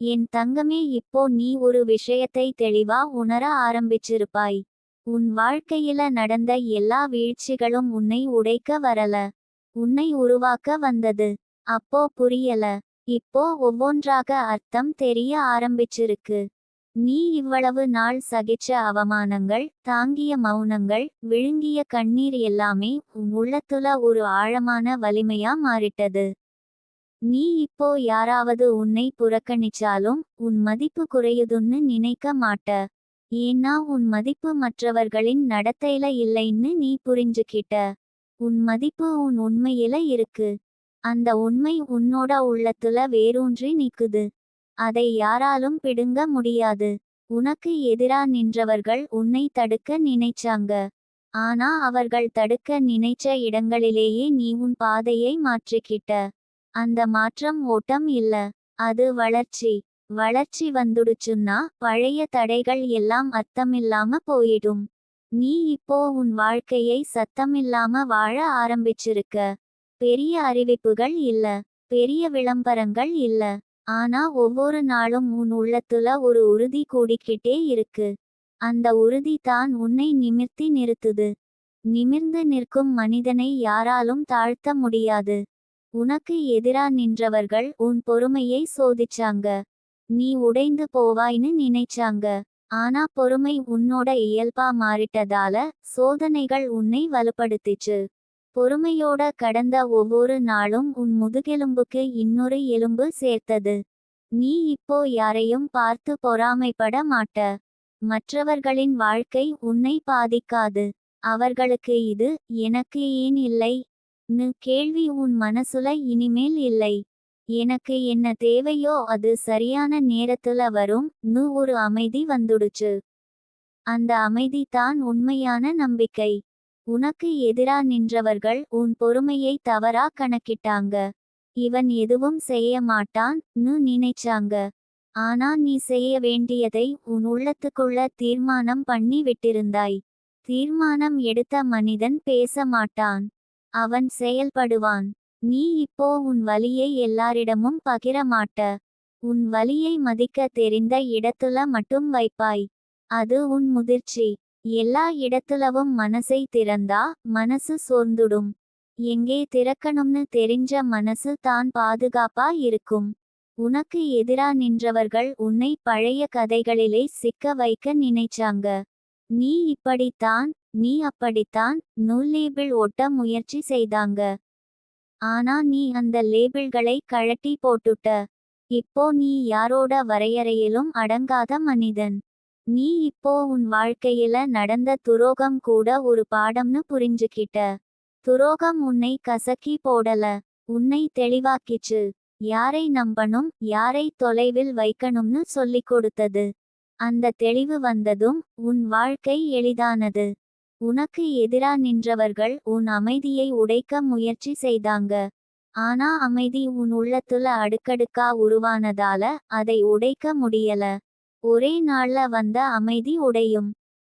என் தங்கமே இப்போ நீ ஒரு விஷயத்தை தெளிவா உணர ஆரம்பிச்சிருப்பாய். உன் வாழ்க்கையில நடந்த எல்லா வீழ்ச்சிகளும் உன்னை உடைக்க வரல. உன்னை உருவாக்க வந்தது. அப்போ புரியல. இப்போ ஒவ்வொன்றாக அர்த்தம் தெரிய ஆரம்பிச்சிருக்கு. நீ இவ்வளவு நாள் சகிச்ச அவமானங்கள் தாங்கிய மௌனங்கள் விழுங்கிய கண்ணீர் எல்லாமே உன் உள்ளத்துல ஒரு ஆழமான வலிமையா மாறிட்டது. நீ இப்போ யாராவது உன்னை புறக்கணிச்சாலும் உன் மதிப்பு குறையுதுன்னு நினைக்க மாட்ட. ஏன்னா உன் மதிப்பு மற்றவர்களின் நடத்தையில இல்லைன்னு நீ புரிஞ்சுக்கிட்ட. உன் மதிப்பு உன் உண்மையில இருக்கு. அந்த உண்மை உன்னோட உள்ளத்துல வேரூன்றி நிக்குது. அதை யாராலும் பிடுங்க முடியாது. உனக்கு எதிரா நின்றவர்கள் உன்னை தடுக்க நினைச்சாங்க. ஆனா அவர்கள் தடுக்க நினைச்ச இடங்களிலேயே நீ உன் பாதையை மாற்றிக்கிட்ட. அந்த மாற்றம் ஓட்டம் இல்ல. அது வளர்ச்சி. வளர்ச்சி வந்துடுச்சுன்னா பழைய தடைகள் எல்லாம் அர்த்தமில்லாம போயிடும். நீ இப்போ உன் வாழ்க்கையை சத்தமில்லாம வாழ ஆரம்பிச்சிருக்க. பெரிய அறிவிப்புகள் இல்ல. பெரிய விளம்பரங்கள் இல்ல. ஆனா ஒவ்வொரு நாளும் உன் உள்ளத்துல ஒரு உறுதி கூடிக்கிட்டே இருக்கு. அந்த உறுதி தான் உன்னை நிமிர்த்தி நிறுத்துது. நிமிர்ந்து நிற்கும் மனிதனை யாராலும் தாழ்த்த முடியாது. உனக்கு எதிரா நின்றவர்கள் உன் பொறுமையை சோதிச்சாங்க. நீ உடைந்து போவாய்னு நினைச்சாங்க. ஆனா பொறுமை உன்னோட இயல்பா மாறிட்டதால சோதனைகள் உன்னை வலுப்படுத்திச்சு. பொறுமையோட கடந்த ஒவ்வொரு நாளும் உன் முதுகெலும்புக்கு இன்னொரு எலும்பு சேர்த்தது. நீ இப்போ யாரையும் பார்த்து பொறாமைப்பட மாட்ட. மற்றவர்களின் வாழ்க்கை உன்னை பாதிக்காது. அவர்களுக்கு இது எனக்கு ஏன் இல்லை? நு கேள்வி உன் மனசுல இனிமேல் இல்லை. எனக்கு என்ன தேவையோ அது சரியான நேரத்துல வரும். நு ஒரு அமைதி வந்துடுச்சு. அந்த அமைதி தான் உண்மையான நம்பிக்கை. உனக்கு எதிரா நின்றவர்கள் உன் பொறுமையை தவறா கணக்கிட்டாங்க. இவன் எதுவும் செய்ய மாட்டான் நு நினைச்சாங்க. ஆனா நீ செய்ய வேண்டியதை உன் உள்ளத்துக்குள்ள தீர்மானம் பண்ணி விட்டிருந்தாய். தீர்மானம் எடுத்த மனிதன் பேச மாட்டான். அவன் செயல்படுவான். நீ இப்போ உன் வலியை எல்லாரிடமும் பகிர மாட்ட உன் வலியை மதிக்க தெரிந்த இடத்துல மட்டும் வைப்பாய். அது உன் முதிர்ச்சி. எல்லா இடத்துலவும் மனசை திறந்தா மனசு சோர்ந்துடும். எங்கே திறக்கணும்னு தெரிஞ்ச மனசு தான் பாதுகாப்பா இருக்கும். உனக்கு எதிரா நின்றவர்கள் உன்னை பழைய கதைகளிலே சிக்க வைக்க நினைச்சாங்க. நீ இப்படித்தான் நீ அப்படித்தான் நூல் லேபிள் ஒட்ட முயற்சி செய்தாங்க. ஆனா நீ அந்த லேபிள்களை கழட்டி போட்டுட்ட. இப்போ நீ யாரோட வரையறையிலும் அடங்காத மனிதன். நீ இப்போ உன் வாழ்க்கையில நடந்த துரோகம் கூட ஒரு பாடம்னு புரிஞ்சுக்கிட்ட. துரோகம் உன்னை கசக்கி போடல. உன்னை தெளிவாக்கிச்சு. யாரை நம்பணும் யாரை தொலைவில் வைக்கணும்னு சொல்லிக் கொடுத்தது. அந்த தெளிவு வந்ததும் உன் வாழ்க்கை எளிதானது. உனக்கு எதிரா நின்றவர்கள் உன் அமைதியை உடைக்க முயற்சி செய்தாங்க. ஆனா அமைதி உன் உள்ளத்துல அடுக்கடுக்கா உருவானதால அதை உடைக்க முடியல. ஒரே நாள்ல வந்த அமைதி உடையும்.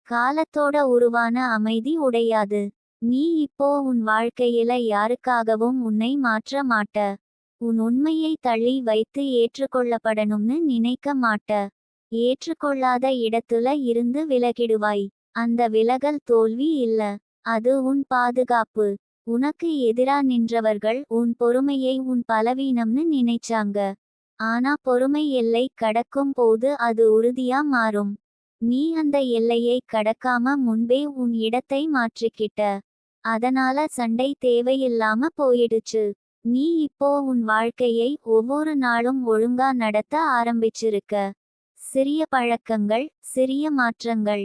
காலத்தோட உருவான அமைதி உடையாது. நீ இப்போ உன் வாழ்க்கையில யாருக்காகவும் உன்னை மாற்ற மாட்ட. உன் உண்மையை தள்ளி வைத்து ஏற்றுக்கொள்ளப்படணும்னு நினைக்க மாட்ட. ஏற்றுக்கொள்ளாத இடத்துல இருந்து விலகிடுவாய். அந்த விலகல் தோல்வி இல்ல. அது உன் பாதுகாப்பு. உனக்கு எதிரா நின்றவர்கள் உன் பொறுமையை உன் பலவீனம்னு நினைச்சாங்க. ஆனா பொறுமை எல்லை கடக்கும் போது அது உறுதியா மாறும். நீ அந்த எல்லையை கடக்காம முன்பே உன் இடத்தை மாற்றிக்கிட்ட. அதனால சண்டை தேவையில்லாம போயிடுச்சு. நீ இப்போ உன் வாழ்க்கையை ஒவ்வொரு நாளும் ஒழுங்கா நடத்த ஆரம்பிச்சிருக்க. சிறிய பழக்கங்கள் சிறிய மாற்றங்கள்.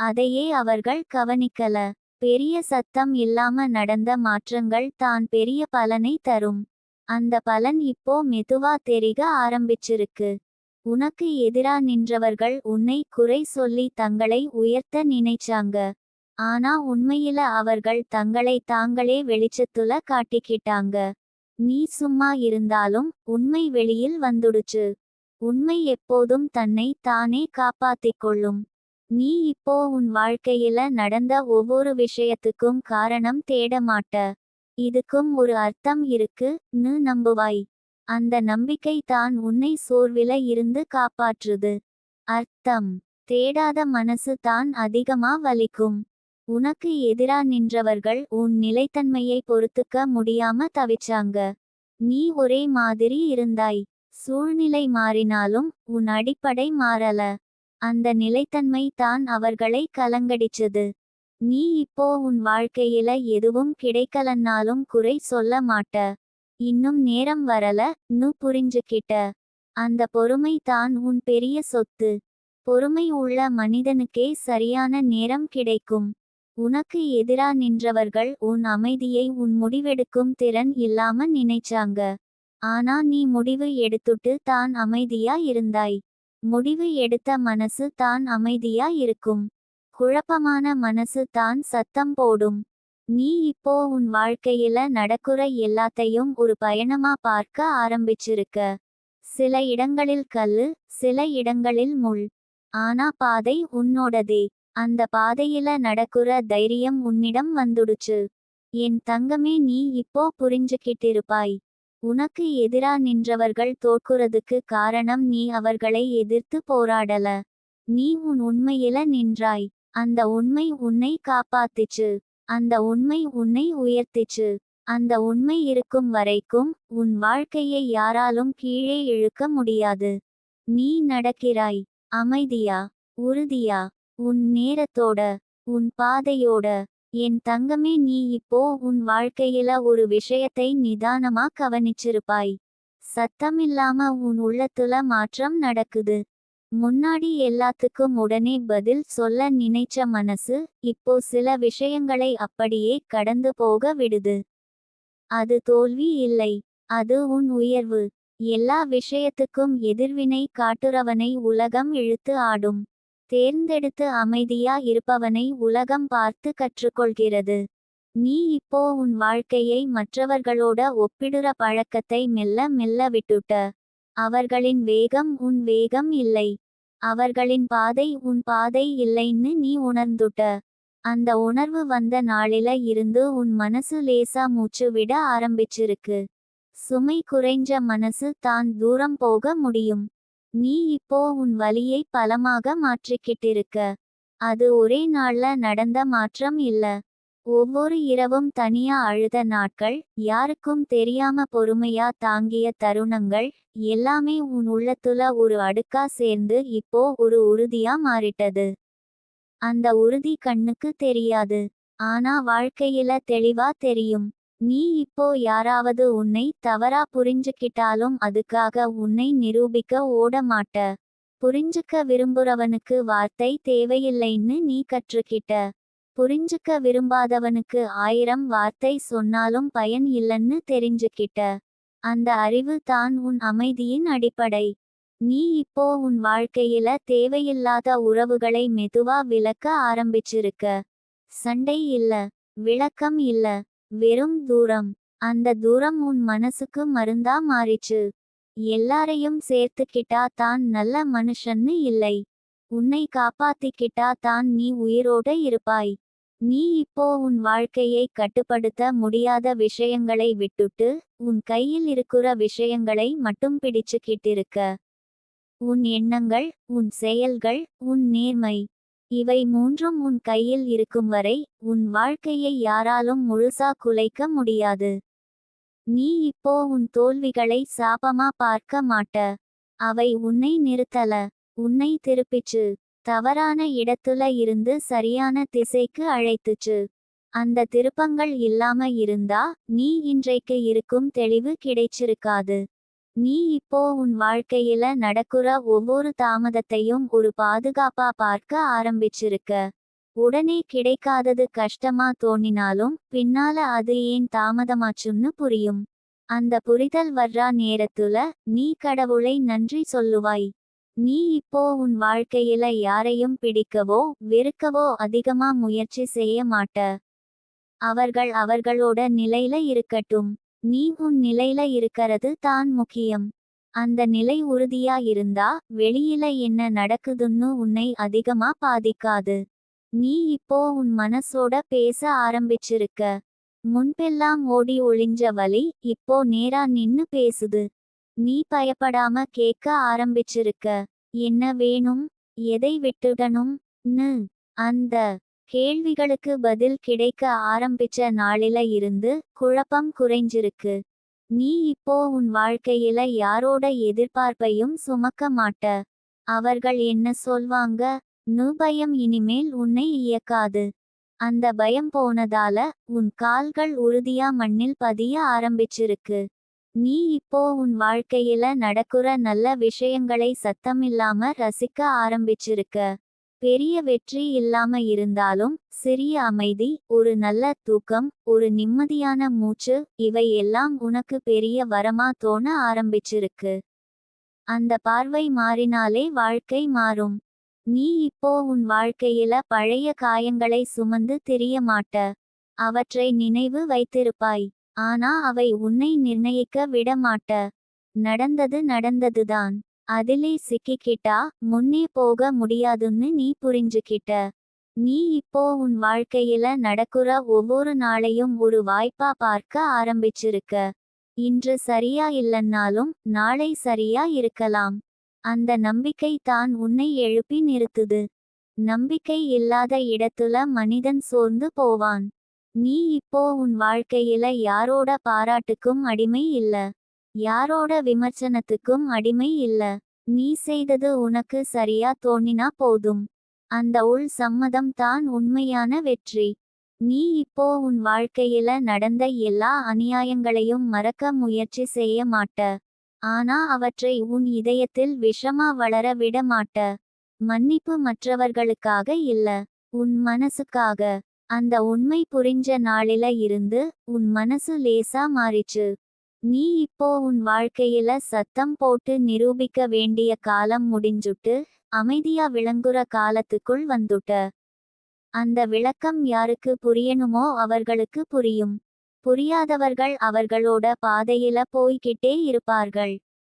அதையே அவர்கள் கவனிக்கல. பெரிய சத்தம் இல்லாம நடந்த மாற்றங்கள் தான் பெரிய பலனை தரும். அந்த பலன் இப்போ மெதுவா தெரிக ஆரம்பிச்சிருக்கு. உனக்கு எதிரா நின்றவர்கள் உன்னை குறை சொல்லி தங்களை உயர்த்த நினைச்சாங்க. ஆனா உண்மையில அவர்கள் தங்களை தாங்களே வெளிச்சத்துல காட்டிக்கிட்டாங்க. நீ சும்மா இருந்தாலும் உண்மை வெளியில் வந்துடுச்சு. உண்மை எப்போதும் தன்னை தானே காப்பாத்திக் கொள்ளும். நீ இப்போ உன் வாழ்க்கையில நடந்த ஒவ்வொரு விஷயத்துக்கும் காரணம் தேட மாட்ட இதுக்கும் ஒரு அர்த்தம் இருக்கு நம்புவாய். அந்த நம்பிக்கை தான் உன்னை சோர்வில இருந்து காப்பாற்றுது. அர்த்தம். தேடாத மனசு தான் அதிகமா வலிக்கும். உனக்கு எதிரா நின்றவர்கள் உன் நிலைத்தன்மையை பொறுத்துக்க முடியாம தவிச்சாங்க. நீ ஒரே மாதிரி இருந்தாய். சூழ்நிலை மாறினாலும் உன் அடிப்படை மாறல. அந்த நிலைத்தன்மை தான் அவர்களை கலங்கடிச்சது. நீ இப்போ உன் வாழ்க்கையில எதுவும் கிடைக்கலன்னாலும் குறை சொல்ல மாட்ட. இன்னும் நேரம் வரல நு புரிஞ்சுக்கிட்ட அந்த பொறுமை தான் உன் பெரிய சொத்து. பொறுமை உள்ள மனிதனுக்கே சரியான நேரம் கிடைக்கும். உனக்கு எதிரா நின்றவர்கள் உன் அமைதியை உன் முடிவெடுக்கும் திறன் இல்லாம நினைச்சாங்க. ஆனா நீ முடிவு எடுத்துட்டு தான் அமைதியா இருந்தாய். முடிவு எடுத்த மனசு தான் அமைதியா இருக்கும் குழப்பமான மனசு தான் சத்தம் போடும். நீ இப்போ உன் வாழ்க்கையில நடக்குற எல்லாத்தையும் ஒரு பயணமா பார்க்க ஆரம்பிச்சிருக்க. சில இடங்களில் கல்லு சில இடங்களில் முள். ஆனா பாதை உன்னோடதே. அந்த பாதையில நடக்குற தைரியம் உன்னிடம் வந்துடுச்சு. என் தங்கமே நீ இப்போ புரிஞ்சுக்கிட்டிருப்பாய். உனக்கு எதிரா நின்றவர்கள் தோற்குறதுக்கு காரணம் நீ அவர்களை எதிர்த்து போராடல. நீ உன் உண்மையில நின்றாய். அந்த உண்மை உன்னை காப்பாத்திச்சு. அந்த உண்மை உன்னை உயர்த்திச்சு. அந்த உண்மை இருக்கும் வரைக்கும் உன் வாழ்க்கையை யாராலும் கீழே இழுக்க முடியாது. நீ நடக்கிறாய். அமைதியா? உறுதியா? உன் நேரத்தோட? உன் பாதையோட? என் தங்கமே நீ இப்போ உன் வாழ்க்கையில ஒரு விஷயத்தை நிதானமா கவனிச்சிருப்பாய். சத்தமில்லாம உன் உள்ளத்துல மாற்றம் நடக்குது. முன்னாடி எல்லாத்துக்கும் உடனே பதில் சொல்ல நினைச்ச மனசு இப்போ சில விஷயங்களை அப்படியே கடந்து போக விடுது. அது தோல்வி இல்லை. அது உன் உயர்வு. எல்லா விஷயத்துக்கும் எதிர்வினை காட்டுறவனை உலகம் இழுத்து ஆடும். தேர்ந்தெடுத்து அமைதியா இருப்பவனை உலகம் பார்த்து கற்றுக்கொள்கிறது. நீ இப்போ உன் வாழ்க்கையை மற்றவர்களோட ஒப்பிடுற பழக்கத்தை மெல்ல மெல்ல விட்டுட்ட. அவர்களின் வேகம் உன் வேகம் இல்லை. அவர்களின் பாதை உன் பாதை இல்லைன்னு நீ உணர்ந்துட்ட. அந்த உணர்வு வந்த நாளில இருந்து உன் மனசு லேசா மூச்சு விட ஆரம்பிச்சிருக்கு. சுமை குறைஞ்ச மனசு தான் தூரம் போக முடியும். நீ இப்போ உன் வலியை பலமாக மாற்றிக்கிட்டிருக்க. அது ஒரே நாள்ல நடந்த மாற்றம் இல்ல. ஒவ்வொரு இரவும் தனியா அழுத நாட்கள் யாருக்கும் தெரியாம பொறுமையா தாங்கிய தருணங்கள் எல்லாமே உன் உள்ளத்துல ஒரு அடுக்கா சேர்ந்து இப்போ ஒரு உறுதியா மாறிட்டது. அந்த உறுதி கண்ணுக்கு தெரியாது. ஆனா வாழ்க்கையில தெளிவா தெரியும். நீ இப்போ யாராவது உன்னை தவறா புரிஞ்சுக்கிட்டாலும் அதுக்காக உன்னை நிரூபிக்க ஓட மாட்ட புரிஞ்சுக்க விரும்புறவனுக்கு வார்த்தை தேவையில்லைன்னு நீ கற்றுக்கிட்ட. புரிஞ்சுக்க விரும்பாதவனுக்கு ஆயிரம் வார்த்தை சொன்னாலும் பயன் இல்லைன்னு தெரிஞ்சுக்கிட்ட. அந்த அறிவு தான் உன் அமைதியின் அடிப்படை. நீ இப்போ உன் வாழ்க்கையில தேவையில்லாத உறவுகளை மெதுவா விளக்க ஆரம்பிச்சிருக்க. சண்டை இல்ல விளக்கம் இல்ல வெறும் தூரம். அந்த தூரம் உன் மனசுக்கு மருந்தா மாறிச்சு எல்லாரையும் சேர்த்துக்கிட்டா தான் நல்ல மனுஷன்னு இல்லை. உன்னை காப்பாத்திக்கிட்டா தான் நீ உயிரோட இருப்பாய். நீ இப்போ உன் வாழ்க்கையை கட்டுப்படுத்த முடியாத விஷயங்களை விட்டுட்டு உன் கையில் இருக்கிற விஷயங்களை மட்டும் பிடிச்சுக்கிட்டிருக்க. உன் எண்ணங்கள் உன் செயல்கள் உன் நேர்மை. இவை மூன்றும் உன் கையில் இருக்கும் வரை உன் வாழ்க்கையை யாராலும் முழுசா குலைக்க முடியாது. நீ இப்போ உன் தோல்விகளை சாபமா பார்க்க மாட்ட. அவை உன்னை நிறுத்தல. உன்னை திருப்பிச்சு. தவறான இடத்துல இருந்து சரியான திசைக்கு அழைத்துச்சு. அந்த திருப்பங்கள் இல்லாம இருந்தா நீ இன்றைக்கு இருக்கும் தெளிவு கிடைச்சிருக்காது. நீ இப்போ உன் வாழ்க்கையில நடக்குற ஒவ்வொரு தாமதத்தையும் ஒரு பாதுகாப்பா பார்க்க ஆரம்பிச்சிருக்க. உடனே கிடைக்காதது கஷ்டமா தோணினாலும் பின்னால அது ஏன் தாமதமாச்சுன்னு புரியும். அந்த புரிதல் வர்றா நேரத்துல நீ கடவுளை நன்றி சொல்லுவாய். நீ இப்போ உன் வாழ்க்கையில யாரையும் பிடிக்கவோ வெறுக்கவோ அதிகமா முயற்சி செய்ய மாட்ட. அவர்கள் அவர்களோட நிலையில இருக்கட்டும். நீ உன் நிலையில இருக்கிறது தான் முக்கியம். அந்த நிலை உறுதியா இருந்தா வெளியில என்ன நடக்குதுன்னு உன்னை அதிகமா பாதிக்காது. நீ இப்போ உன் மனசோட பேச ஆரம்பிச்சிருக்க. முன்பெல்லாம் ஓடி ஒளிஞ்ச வலி இப்போ நேரா நின்னு பேசுது. நீ பயப்படாம கேட்க ஆரம்பிச்சிருக்க. என்ன வேணும்? எதை விட்டுடணும்? அந்த கேள்விகளுக்கு பதில் கிடைக்க ஆரம்பிச்ச நாளில இருந்து குழப்பம் குறைஞ்சிருக்கு. நீ இப்போ உன் வாழ்க்கையில யாரோட எதிர்பார்ப்பையும் சுமக்க மாட்ட? அவர்கள் என்ன சொல்வாங்க? நு பயம் இனிமேல் உன்னை இயக்காது அந்த பயம் போனதால உன் கால்கள் உறுதியா மண்ணில் பதிய ஆரம்பிச்சிருக்கு. நீ இப்போ உன் வாழ்க்கையில நடக்குற நல்ல விஷயங்களை சத்தமில்லாம ரசிக்க ஆரம்பிச்சிருக்க. பெரிய வெற்றி இல்லாம இருந்தாலும் சிறிய அமைதி ஒரு நல்ல தூக்கம் ஒரு நிம்மதியான மூச்சு இவை எல்லாம் உனக்கு பெரிய வரமா தோண ஆரம்பிச்சிருக்கு. அந்த பார்வை மாறினாலே வாழ்க்கை மாறும். நீ இப்போ உன் வாழ்க்கையில பழைய காயங்களை சுமந்து திரிய மாட்ட. அவற்றை நினைவு வைத்திருப்பாய். ஆனா அவை உன்னை நிர்ணயிக்க விட மாட்ட. நடந்தது நடந்ததுதான். அதிலே சிக்கிக்கிட்டா முன்னே போக முடியாதுன்னு நீ புரிஞ்சுக்கிட்ட. நீ இப்போ உன் வாழ்க்கையில நடக்குற ஒவ்வொரு நாளையும் ஒரு வாய்ப்பா பார்க்க ஆரம்பிச்சிருக்க. இன்று சரியா இல்லன்னாலும் நாளை சரியா இருக்கலாம். அந்த நம்பிக்கை தான் உன்னை எழுப்பி நிறுத்துது. நம்பிக்கை இல்லாத இடத்துல மனிதன் சோர்ந்து போவான். நீ இப்போ உன் வாழ்க்கையில யாரோட பாராட்டுக்கும் அடிமை இல்ல. யாரோட விமர்சனத்துக்கும் அடிமை இல்ல. நீ செய்தது உனக்கு சரியா தோணினா போதும். அந்த உள் சம்மதம் தான் உண்மையான வெற்றி. நீ இப்போ உன் வாழ்க்கையில நடந்த எல்லா அநியாயங்களையும் மறக்க முயற்சி செய்ய மாட்ட. ஆனா அவற்றை உன் இதயத்தில் விஷமா வளர விட மாட்ட. மன்னிப்பு மற்றவர்களுக்காக இல்ல. உன் மனசுக்காக. அந்த உண்மை புரிஞ்ச நாளில இருந்து உன் மனசு லேசா மாறிச்சு. நீ இப்போ உன் வாழ்க்கையில சத்தம் போட்டு நிரூபிக்க வேண்டிய காலம் முடிஞ்சுட்டு அமைதியா விளங்குற காலத்துக்குள் வந்துட்ட. அந்த விளக்கம் யாருக்கு புரியணுமோ அவர்களுக்கு புரியும். புரியாதவர்கள் அவர்களோட பாதையில போய்கிட்டே இருப்பார்கள்.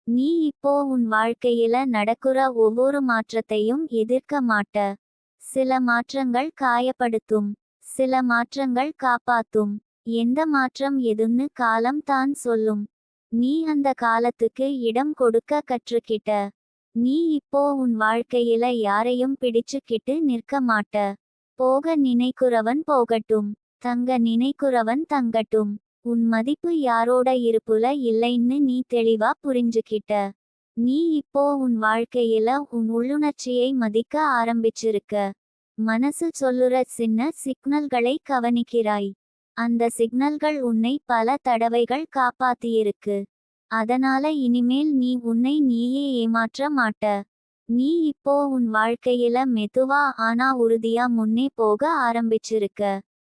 நீ இப்போ உன் வாழ்க்கையில நடக்குற ஒவ்வொரு மாற்றத்தையும் எதிர்க்க மாட்ட. சில மாற்றங்கள் காயப்படுத்தும். சில மாற்றங்கள் காப்பாத்தும். எந்த மாற்றம் எதுன்னு காலம் தான் சொல்லும். நீ அந்த காலத்துக்கு இடம் கொடுக்க கற்றுக்கிட்ட. நீ இப்போ உன் வாழ்க்கையில யாரையும் பிடிச்சுக்கிட்டு நிற்க மாட்ட. போக நினைக்குறவன் போகட்டும். தங்க நினைக்குறவன் தங்கட்டும். உன் மதிப்பு யாரோட இருப்புல இல்லைன்னு நீ தெளிவா புரிஞ்சுக்கிட்ட. நீ இப்போ உன் வாழ்க்கையில உன் உள்ளுணர்ச்சியை மதிக்க ஆரம்பிச்சிருக்க. மனசு சொல்லுற சின்ன சிக்னல்களை கவனிக்கிறாய். அந்த சிக்னல்கள் உன்னை பல தடவைகள் காப்பாத்தியிருக்கு. அதனால இனிமேல் நீ உன்னை நீயே ஏமாற்ற மாட்ட. நீ இப்போ உன் வாழ்க்கையில மெதுவா ஆனா உறுதியா முன்னே போக ஆரம்பிச்சிருக்க.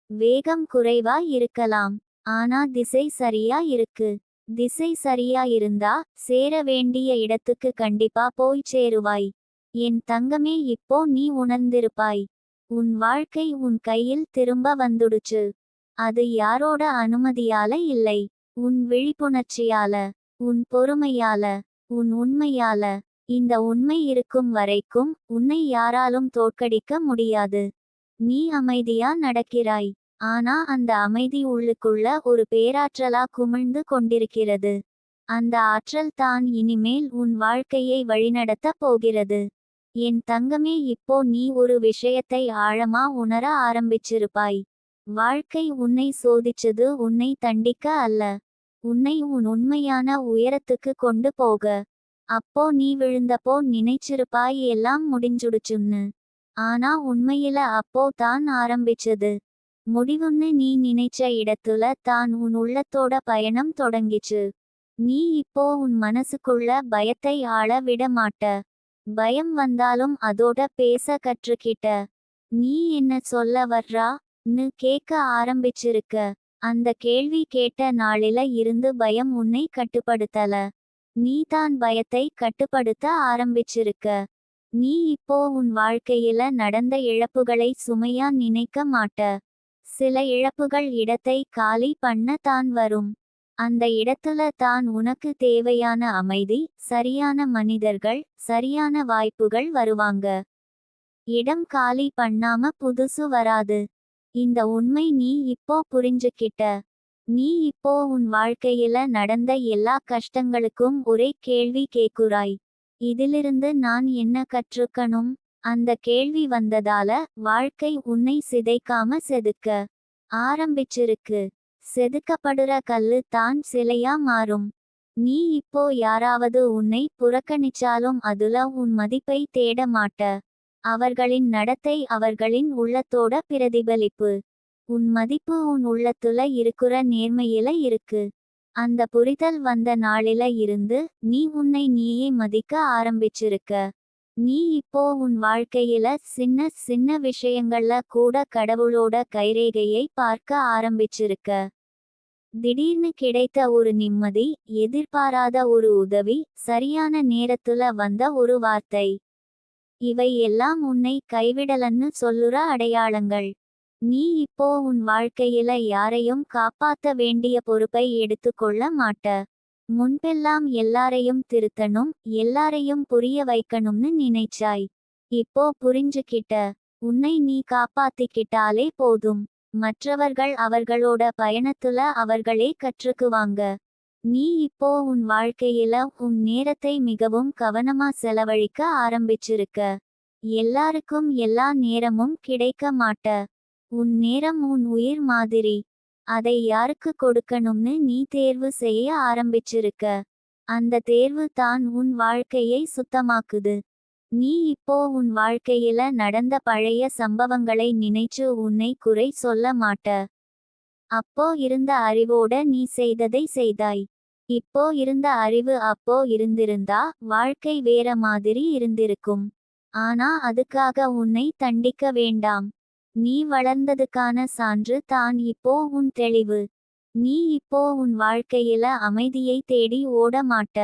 வேகம் குறைவா இருக்கலாம். ஆனா திசை சரியா இருக்கு. திசை சரியா இருந்தா சேர வேண்டிய இடத்துக்கு கண்டிப்பா போய் சேருவாய். என் தங்கமே இப்போ நீ உணர்ந்திருப்பாய். உன் வாழ்க்கை உன் கையில் திரும்ப வந்துடுச்சு. அது யாரோட அனுமதியால இல்லை. உன் விழிப்புணர்ச்சியால உன் பொறுமையால உன் உண்மையால இந்த உண்மை இருக்கும் வரைக்கும் உன்னை யாராலும் தோற்கடிக்க முடியாது. நீ அமைதியா நடக்கிறாய். ஆனா அந்த அமைதி உள்ளுக்குள்ள ஒரு பேராற்றலா குமிழ்ந்து கொண்டிருக்கிறது. அந்த ஆற்றல் தான் இனிமேல் உன் வாழ்க்கையை வழிநடத்த போகிறது. என் தங்கமே இப்போ நீ ஒரு விஷயத்தை ஆழமா உணர ஆரம்பிச்சிருப்பாய். வாழ்க்கை உன்னை சோதிச்சது உன்னை தண்டிக்க அல்ல. உன்னை உன் உண்மையான உயரத்துக்கு கொண்டு போக. அப்போ நீ விழுந்தப்போ நினைச்சிருப்பாய் எல்லாம் முடிஞ்சுடுச்சுன்னு. ஆனா உண்மையில அப்போ தான் ஆரம்பிச்சது. முடிவுன்னு நீ நினைச்ச இடத்துல தான் உன் உள்ளத்தோட பயணம் தொடங்கிச்சு. நீ இப்போ உன் மனசுக்குள்ள பயத்தை ஆள விட மாட்ட. பயம் வந்தாலும் அதோட பேச கற்றுக்கிட்ட. நீ என்ன சொல்ல வர்றா? ன்னு கேட்க ஆரம்பிச்சிருக்க. அந்த கேள்வி கேட்ட நாளில இருந்து பயம் உன்னை கட்டுப்படுத்தல. நீ தான் பயத்தை கட்டுப்படுத்த ஆரம்பிச்சிருக்க. நீ இப்போ உன் வாழ்க்கையில நடந்த இழப்புகளை சுமையா நினைக்க மாட்ட. சில இழப்புகள் இடத்தை காலி பண்ண தான் வரும். அந்த இடத்துல தான் உனக்கு தேவையான அமைதி சரியான மனிதர்கள் சரியான வாய்ப்புகள் வருவாங்க. இடம் காலி பண்ணாம புதுசு வராது. இந்த உண்மை நீ இப்போ புரிஞ்சுக்கிட்ட. நீ இப்போ உன் வாழ்க்கையில நடந்த எல்லா கஷ்டங்களுக்கும் ஒரே கேள்வி கேக்குறாய் இதிலிருந்து நான் என்ன கற்றுக்கணும்? அந்த கேள்வி வந்ததால வாழ்க்கை உன்னை சிதைக்காம செதுக்க. ஆரம்பிச்சிருக்கு. செதுக்கப்படுற கல்லு தான் சிலையா மாறும். நீ இப்போ யாராவது உன்னை புறக்கணிச்சாலும் அதுல உன் மதிப்பை தேட மாட்ட. அவர்களின் நடத்தை அவர்களின் உள்ளத்தோட பிரதிபலிப்பு. உன் மதிப்பு உன் உள்ளத்துல இருக்குற நேர்மையில இருக்கு. அந்த புரிதல் வந்த நாளில இருந்து நீ உன்னை நீயே மதிக்க ஆரம்பிச்சிருக்க. நீ இப்போ உன் வாழ்க்கையில சின்ன சின்ன விஷயங்கள்ல கூட கடவுளோட கைரேகையை பார்க்க ஆரம்பிச்சிருக்க. திடீர்னு கிடைத்த ஒரு நிம்மதி எதிர்பாராத ஒரு உதவி சரியான நேரத்துல வந்த ஒரு வார்த்தை. இவை எல்லாம் உன்னை கைவிடலன்னு சொல்லுற அடையாளங்கள். நீ இப்போ உன் வாழ்க்கையில யாரையும் காப்பாத்த வேண்டிய பொறுப்பை எடுத்துக்கொள்ள மாட்ட. முன்பெல்லாம் எல்லாரையும் திருத்தணும் எல்லாரையும் புரிய வைக்கணும்னு நினைச்சாய். இப்போ புரிஞ்சுக்கிட்ட உன்னை நீ காப்பாத்திக்கிட்டாலே போதும். மற்றவர்கள் அவர்களோட பயணத்துல அவர்களே கற்றுக்குவாங்க. நீ இப்போ உன் வாழ்க்கையில உன் நேரத்தை மிகவும் கவனமா செலவழிக்க ஆரம்பிச்சிருக்க. எல்லாருக்கும் எல்லா நேரமும் கிடைக்க மாட்ட. உன் நேரம் உன் உயிர் மாதிரி. அதை யாருக்கு கொடுக்கணும்னு நீ தேர்வு செய்ய ஆரம்பிச்சிருக்க. அந்த தேர்வு தான் உன் வாழ்க்கையை சுத்தமாக்குது. நீ இப்போ உன் வாழ்க்கையில நடந்த பழைய சம்பவங்களை நினைச்சு உன்னை குறை சொல்ல மாட்ட. அப்போ இருந்த அறிவோட நீ செய்ததை செய்தாய். இப்போ இருந்த அறிவு அப்போ இருந்திருந்தா வாழ்க்கை வேற மாதிரி இருந்திருக்கும். ஆனா அதுக்காக உன்னை தண்டிக்க வேண்டாம். நீ வளர்ந்ததுக்கான சான்று தான் இப்போ உன் தெளிவு. நீ இப்போ உன் வாழ்க்கையில அமைதியை தேடி ஓட மாட்ட.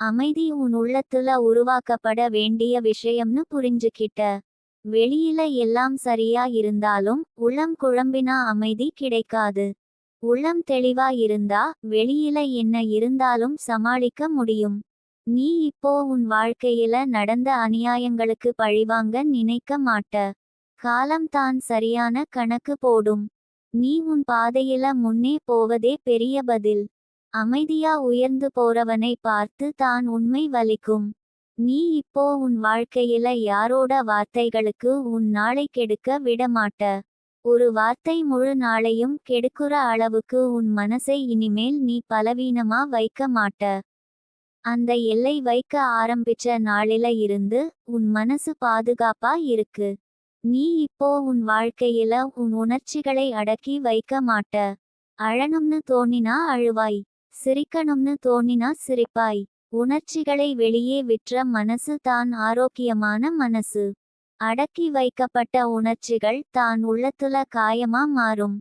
அமைதி உன் உள்ளத்துல உருவாக்கப்பட வேண்டிய விஷயம்னு புரிஞ்சுக்கிட்ட. வெளியில எல்லாம் சரியா இருந்தாலும் உள்ளம் குழம்பினா அமைதி கிடைக்காது. உள்ளம் தெளிவா இருந்தா வெளியில என்ன இருந்தாலும் சமாளிக்க முடியும். நீ இப்போ உன் வாழ்க்கையில நடந்த அநியாயங்களுக்கு பழிவாங்க நினைக்க மாட்ட. காலம் தான் சரியான கணக்கு போடும். நீ உன் பாதையில முன்னே போவதே பெரிய பதில். அமைதியா உயர்ந்து போறவனை பார்த்து தான் உண்மை வலிக்கும். நீ இப்போ உன் வாழ்க்கையில யாரோட வார்த்தைகளுக்கு உன் நாளை கெடுக்க விட மாட்ட ஒரு வார்த்தை முழு நாளையும் கெடுக்குற அளவுக்கு உன் மனசை இனிமேல் நீ பலவீனமா வைக்க மாட்ட. அந்த எல்லை வைக்க ஆரம்பிச்ச நாளில இருந்து உன் மனசு பாதுகாப்பா இருக்கு. நீ இப்போ உன் வாழ்க்கையில உன் உணர்ச்சிகளை அடக்கி வைக்க மாட்ட. அழணும்னு தோணினா அழுவாய். சிரிக்கணும்னு தோணினா சிரிப்பாய். உணர்ச்சிகளை வெளியே விற்ற மனசு தான் ஆரோக்கியமான மனசு. அடக்கி வைக்கப்பட்ட உணர்ச்சிகள் தான் உள்ளத்துல காயமா மாறும்.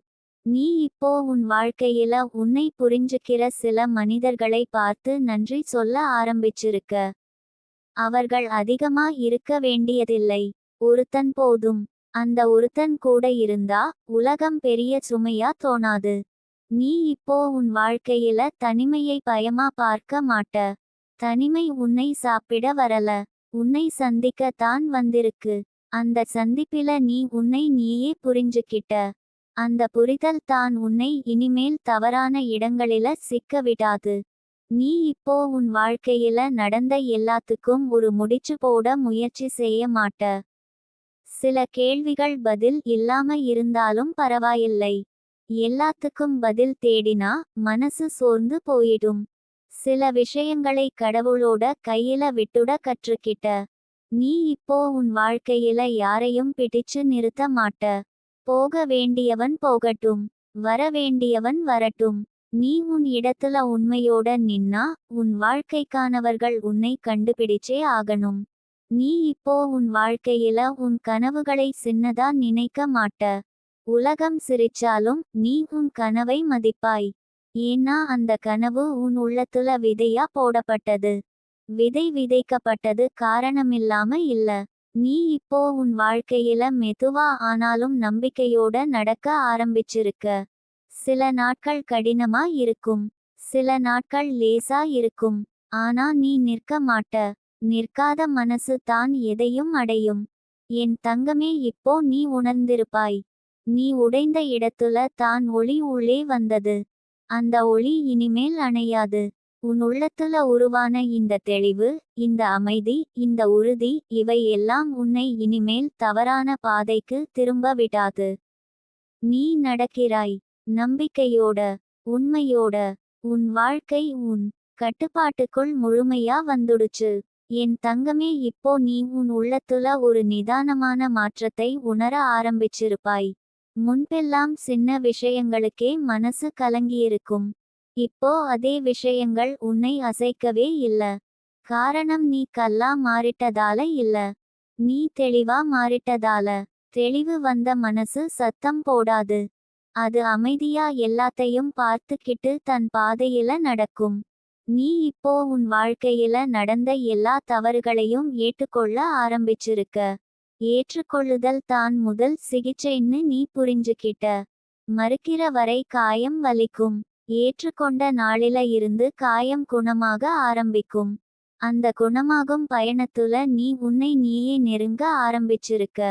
நீ இப்போ உன் வாழ்க்கையில உன்னை புரிஞ்சுக்கிற சில மனிதர்களை பார்த்து நன்றி சொல்ல ஆரம்பிச்சிருக்க. அவர்கள் அதிகமா இருக்க வேண்டியதில்லை. ஒருத்தன் போதும். அந்த ஒருத்தன் கூட இருந்தா உலகம் பெரிய சுமையா தோணாது. நீ இப்போ உன் வாழ்க்கையில தனிமையை பயமா பார்க்க மாட்ட. தனிமை உன்னை சாப்பிட வரல. உன்னை சந்திக்க தான் வந்திருக்கு. அந்த சந்திப்பில நீ உன்னை நீயே புரிஞ்சுக்கிட்ட. அந்த புரிதல் தான் உன்னை இனிமேல் தவறான இடங்களில சிக்க விடாது. நீ இப்போ உன் வாழ்க்கையில நடந்த எல்லாத்துக்கும் ஒரு முடிச்சு போட முயற்சி செய்ய மாட்ட. சில கேள்விகள் பதில் இல்லாம இருந்தாலும் பரவாயில்லை. எல்லாத்துக்கும் பதில் தேடினா மனசு சோர்ந்து போயிடும். சில விஷயங்களை கடவுளோட கையில விட்டுட கற்றுக்கிட்ட. நீ இப்போ உன் வாழ்க்கையில யாரையும் பிடிச்சு நிறுத்த மாட்ட. போக வேண்டியவன் போகட்டும். வர வேண்டியவன் வரட்டும். நீ உன் இடத்துல உண்மையோட நின்னா உன் வாழ்க்கைக்கானவர்கள் உன்னை கண்டுபிடிச்சே ஆகணும். நீ இப்போ உன் வாழ்க்கையில உன் கனவுகளை சின்னதா நினைக்க மாட்ட. உலகம் சிரிச்சாலும் நீ உன் கனவை மதிப்பாய். ஏன்னா அந்த கனவு உன் உள்ளத்துல விதையா போடப்பட்டது. விதை விதைக்கப்பட்டது காரணமில்லாம இல்ல. நீ இப்போ உன் வாழ்க்கையில மெதுவா ஆனாலும் நம்பிக்கையோட நடக்க ஆரம்பிச்சிருக்க. சில நாட்கள் கடினமா இருக்கும். சில நாட்கள் லேசா இருக்கும். ஆனா நீ நிற்க மாட்ட. நிற்காத மனசு தான் எதையும் அடையும். என் தங்கமே இப்போ நீ உணர்ந்திருப்பாய். நீ உடைந்த இடத்துல தான் ஒளி உள்ளே வந்தது. அந்த ஒளி இனிமேல் அணையாது. உன் உள்ளத்துல உருவான இந்த தெளிவு இந்த அமைதி இந்த உறுதி இவை எல்லாம் உன்னை இனிமேல் தவறான பாதைக்கு திரும்ப விடாது. நீ நடக்கிறாய். நம்பிக்கையோட உண்மையோட உன் வாழ்க்கை உன் கட்டுப்பாட்டுக்குள் முழுமையா வந்துடுச்சு. என் தங்கமே இப்போ நீ உன் உள்ளத்துல ஒரு நிதானமான மாற்றத்தை உணர ஆரம்பிச்சிருப்பாய். முன்பெல்லாம் சின்ன விஷயங்களுக்கே மனசு கலங்கியிருக்கும். இப்போ அதே விஷயங்கள் உன்னை அசைக்கவே இல்ல. காரணம் நீ கல்லா மாறிட்டதால இல்ல. நீ தெளிவா மாறிட்டதால. தெளிவு வந்த மனசு சத்தம் போடாது. அது அமைதியா எல்லாத்தையும் பார்த்துக்கிட்டு தன் பாதையில நடக்கும். நீ இப்போ உன் வாழ்க்கையில நடந்த எல்லா தவறுகளையும் ஏற்றுக்கொள்ள ஆரம்பிச்சிருக்க. ஏற்றுக்கொள்ளுதல் தான் முதல் சிகிச்சைன்னு நீ புரிஞ்சுக்கிட்ட. மறுக்கிற வரை காயம் வலிக்கும். ஏற்றுக்கொண்ட நாளில இருந்து காயம் குணமாக ஆரம்பிக்கும். அந்த குணமாகும் பயணத்துல நீ உன்னை நீயே நெருங்க ஆரம்பிச்சிருக்க.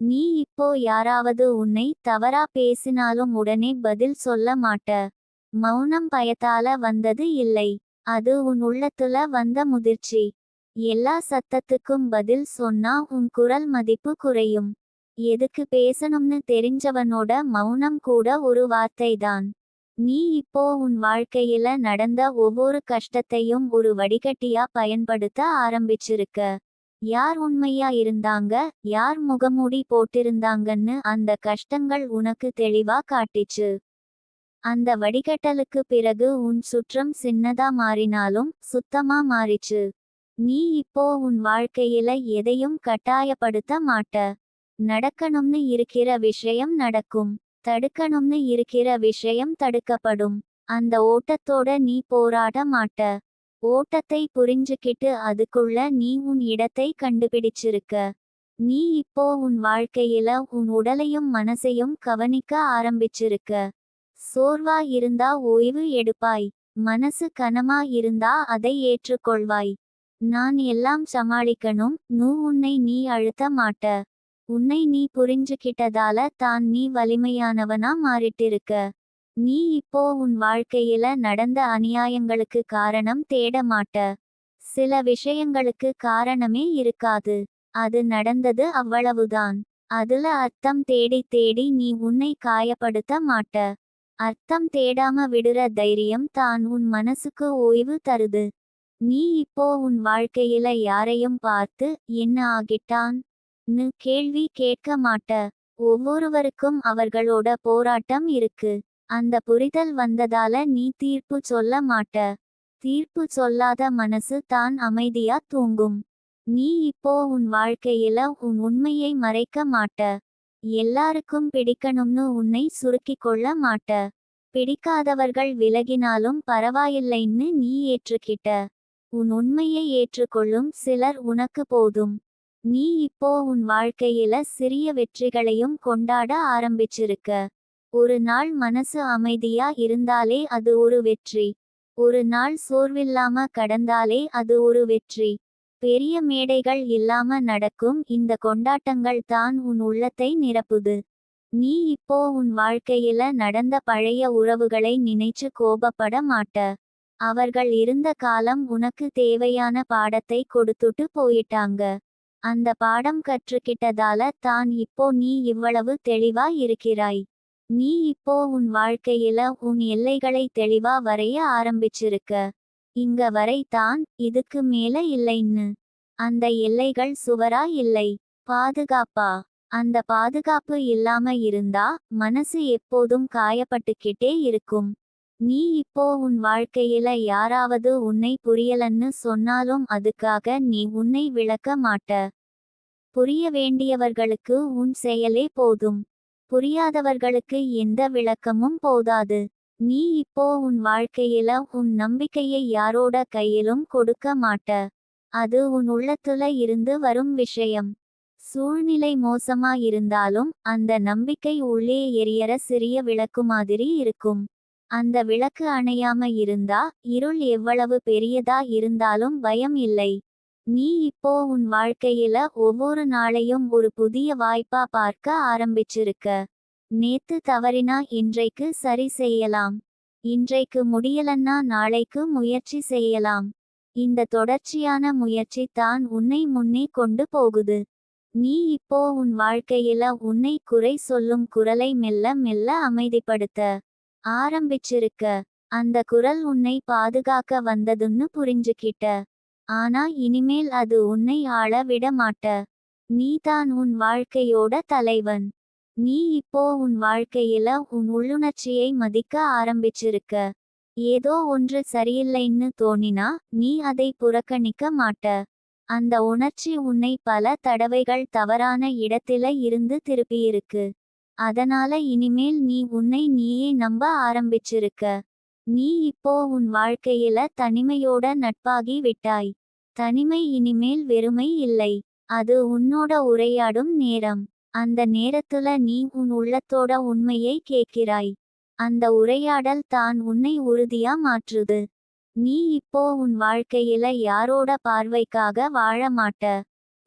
நீ இப்போ யாராவது உன்னை தவறா பேசினாலும் உடனே பதில் சொல்ல மாட்ட. மௌனம் பயத்தால வந்தது இல்லை. அது உன் உள்ளத்துல வந்த முதிர்ச்சி. எல்லா சத்தத்துக்கும் பதில் சொன்னா உன் குரல் மதிப்பு குறையும். எதுக்கு பேசணும்னு தெரிஞ்சவனோட மௌனம் கூட ஒரு வார்த்தைதான். நீ இப்போ உன் வாழ்க்கையில நடந்த ஒவ்வொரு கஷ்டத்தையும் ஒரு வடிகட்டியா பயன்படுத்த ஆரம்பிச்சிருக்க. யார் உண்மையா இருந்தாங்க யார் முகமூடி போட்டிருந்தாங்கன்னு அந்த கஷ்டங்கள் உனக்கு தெளிவா காட்டிச்சு. அந்த வடிகட்டலுக்கு பிறகு உன் சுற்றம் சின்னதா மாறினாலும் சுத்தமா மாறிச்சு. நீ இப்போ உன் வாழ்க்கையில எதையும் கட்டாயப்படுத்த மாட்ட. நடக்கணும்னு இருக்கிற விஷயம் நடக்கும். தடுக்கணும்னு இருக்கிற விஷயம் தடுக்கப்படும். அந்த ஓட்டத்தோட நீ போராட மாட்ட. ஓட்டத்தை புரிஞ்சுக்கிட்டு அதுக்குள்ள நீ உன் இடத்தை கண்டுபிடிச்சிருக்க. நீ இப்போ உன் வாழ்க்கையில உன் உடலையும் மனசையும் கவனிக்க ஆரம்பிச்சிருக்க. சோர்வா இருந்தா ஓய்வு எடுப்பாய். மனசு கனமா இருந்தா அதை ஏற்றுக்கொள்வாய். நான் எல்லாம் சமாளிக்கணும். நூ உன்னை நீ அழுத்த மாட்ட. உன்னை நீ புரிஞ்சுக்கிட்டதால தான் நீ வலிமையானவனா மாறிட்டிருக்க. நீ இப்போ உன் வாழ்க்கையில நடந்த அநியாயங்களுக்கு காரணம் தேட மாட்ட. சில விஷயங்களுக்கு காரணமே இருக்காது. அது நடந்தது அவ்வளவுதான். அதுல அர்த்தம் தேடி தேடி நீ உன்னை காயப்படுத்த மாட்ட. அர்த்தம் தேடாம விடுற தைரியம் தான் உன் மனசுக்கு ஓய்வு தருது. நீ இப்போ உன் வாழ்க்கையில யாரையும் பார்த்து என்ன ஆகிட்டான்? னு கேள்வி கேட்க மாட்ட. ஒவ்வொருவருக்கும் அவர்களோட போராட்டம் இருக்கு. அந்த புரிதல் வந்ததால நீ தீர்ப்பு சொல்ல மாட்ட. தீர்ப்பு சொல்லாத மனசு தான் அமைதியா தூங்கும். நீ இப்போ உன் வாழ்க்கையில உன் உண்மையை மறைக்க மாட்ட. எல்லாருக்கும் பிடிக்கணும்னு உன்னை சுருக்கிக் கொள்ள மாட்ட. பிடிக்காதவர்கள் விலகினாலும் பரவாயில்லைன்னு நீ ஏற்றுக்கிட்ட. உன் உண்மையை ஏற்றுக்கொள்ளும் சிலர் உனக்கு போதும். நீ இப்போ உன் வாழ்க்கையில சிறிய வெற்றிகளையும் கொண்டாட ஆரம்பிச்சிருக்க. ஒரு நாள் மனசு அமைதியா இருந்தாலே அது ஒரு வெற்றி. ஒரு நாள் சோர்வில்லாம கடந்தாலே அது ஒரு வெற்றி. பெரிய மேடைகள் இல்லாம நடக்கும் இந்த கொண்டாட்டங்கள் தான் உன் உள்ளத்தை நிரப்புது. நீ இப்போ உன் வாழ்க்கையில நடந்த பழைய உறவுகளை நினைச்சு கோபப்பட மாட்ட. அவர்கள் இருந்த காலம் உனக்கு தேவையான பாடத்தை கொடுத்துட்டு போயிட்டாங்க. அந்த பாடம் கற்றுக்கிட்டதால தான் இப்போ நீ இவ்வளவு தெளிவா இருக்கிறாய். நீ இப்போ உன் வாழ்க்கையில உன் எல்லைகளை தெளிவா வரைய ஆரம்பிச்சிருக்க. இங்க வரை தான் இதுக்கு மேல இல்லைன்னு அந்த எல்லைகள் சுவரா இல்லை. பாதுகாப்பா. அந்த பாதுகாப்பு இல்லாம இருந்தா மனசு எப்போதும் காயப்பட்டுக்கிட்டே இருக்கும். நீ இப்போ உன் வாழ்க்கையில யாராவது உன்னை புரியலன்னு சொன்னாலும் அதுக்காக நீ உன்னை விளக்க மாட்ட. புரிய வேண்டியவர்களுக்கு உன் செயலே போதும். புரியாதவர்களுக்கு எந்த விளக்கமும் போதாது. நீ இப்போ உன் வாழ்க்கையில உன் நம்பிக்கையை யாரோட கையிலும் கொடுக்க மாட்ட. அது உன் உள்ளத்துல இருந்து வரும் விஷயம். சூழ்நிலை மோசமா இருந்தாலும் அந்த நம்பிக்கை உள்ளே எரியற சிறிய விளக்கு மாதிரி இருக்கும். அந்த விளக்கு அணையாம இருந்தா இருள் எவ்வளவு பெரியதா இருந்தாலும் பயம் இல்லை. நீ இப்போ உன் வாழ்க்கையில ஒவ்வொரு நாளையும் ஒரு புதிய வாய்ப்பா பார்க்க ஆரம்பிச்சிருக்க. நேத்து தவறினா இன்றைக்கு சரி செய்யலாம். இன்றைக்கு முடியலன்னா நாளைக்கு முயற்சி செய்யலாம். இந்த தொடர்ச்சியான முயற்சி தான் உன்னை முன்னே கொண்டு போகுது. நீ இப்போ உன் வாழ்க்கையில உன்னை குறை சொல்லும் குரலை மெல்ல மெல்ல அமைதிப்படுத்த. ஆரம்பிச்சிருக்க. அந்த குரல் உன்னை பாதுகாக்க வந்ததுன்னு புரிஞ்சுக்கிட்ட ஆனா இனிமேல் அது உன்னை ஆள விட மாட்ட. நீ தான் உன் வாழ்க்கையோட தலைவன். நீ இப்போ உன் வாழ்க்கையில உன் உள்ளுணர்ச்சியை மதிக்க ஆரம்பிச்சிருக்க. ஏதோ ஒன்று சரியில்லைன்னு தோணினா நீ அதை புறக்கணிக்க மாட்ட. அந்த உணர்ச்சி உன்னை பல தடவைகள் தவறான இடத்தில இருந்து திருப்பியிருக்கு. அதனால இனிமேல் நீ உன்னை நீயே நம்ப ஆரம்பிச்சிருக்க. நீ இப்போ உன் வாழ்க்கையில தனிமையோட நட்பாகி விட்டாய். தனிமை இனிமேல் வெறுமை இல்லை. அது உன்னோட உரையாடும் நேரம். அந்த நேரத்துல நீ உன் உள்ளத்தோட உண்மையை கேட்கிறாய். அந்த உரையாடல் தான் உன்னை உறுதியா மாற்றுது. நீ இப்போ உன் வாழ்க்கையில யாரோட பார்வைக்காக வாழ மாட்ட?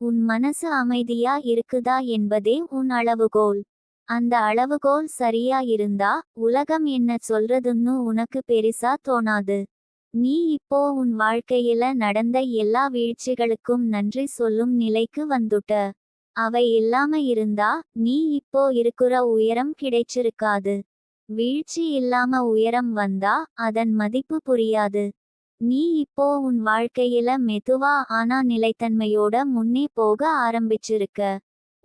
உன் மனசு அமைதியா இருக்குதா என்பதே உன் அளவுகோல். அந்த அளவுகோல் சரியா இருந்தா உலகம் என்ன சொல்றதுன்னு உனக்கு பெரிசா தோணாது. நீ இப்போ உன் வாழ்க்கையில நடந்த எல்லா வீழ்ச்சிகளுக்கும் நன்றி சொல்லும் நிலைக்கு வந்துட்ட. அவை இல்லாம இருந்தா நீ இப்போ இருக்கிற உயரம் கிடைச்சிருக்காது. வீழ்ச்சி இல்லாம உயரம் வந்தா அதன் மதிப்பு புரியாது. நீ இப்போ உன் வாழ்க்கையில மெதுவா ஆனா நிலைத்தன்மையோட முன்னே போக ஆரம்பிச்சிருக்க.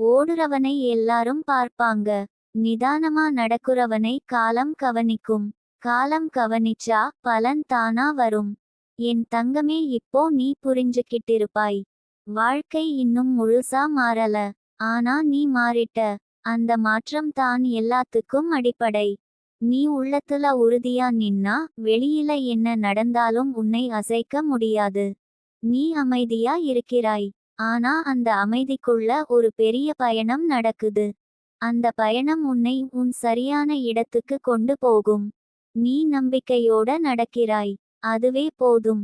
ஓடுறவனை எல்லாரும் பார்ப்பாங்க. நிதானமா நடக்குறவனை காலம் கவனிக்கும். காலம் கவனிச்சா பலன் தானா வரும். என் தங்கமே இப்போ நீ புரிஞ்சுக்கிட்டிருப்பாய் வாழ்க்கை இன்னும் முழுசா மாறல. ஆனா நீ மாறிட்ட. அந்த மாற்றம் தான் எல்லாத்துக்கும் அடிப்படை. நீ உள்ளத்துல உறுதியா நின்னா வெளியில என்ன நடந்தாலும் உன்னை அசைக்க முடியாது. நீ அமைதியா இருக்கிறாய். ஆனா அந்த அமைதிக்குள்ள ஒரு பெரிய பயணம் நடக்குது. அந்த பயணம் உன்னை உன் சரியான இடத்துக்கு கொண்டு போகும். நீ நம்பிக்கையோட நடக்கிறாய். அதுவே போதும்.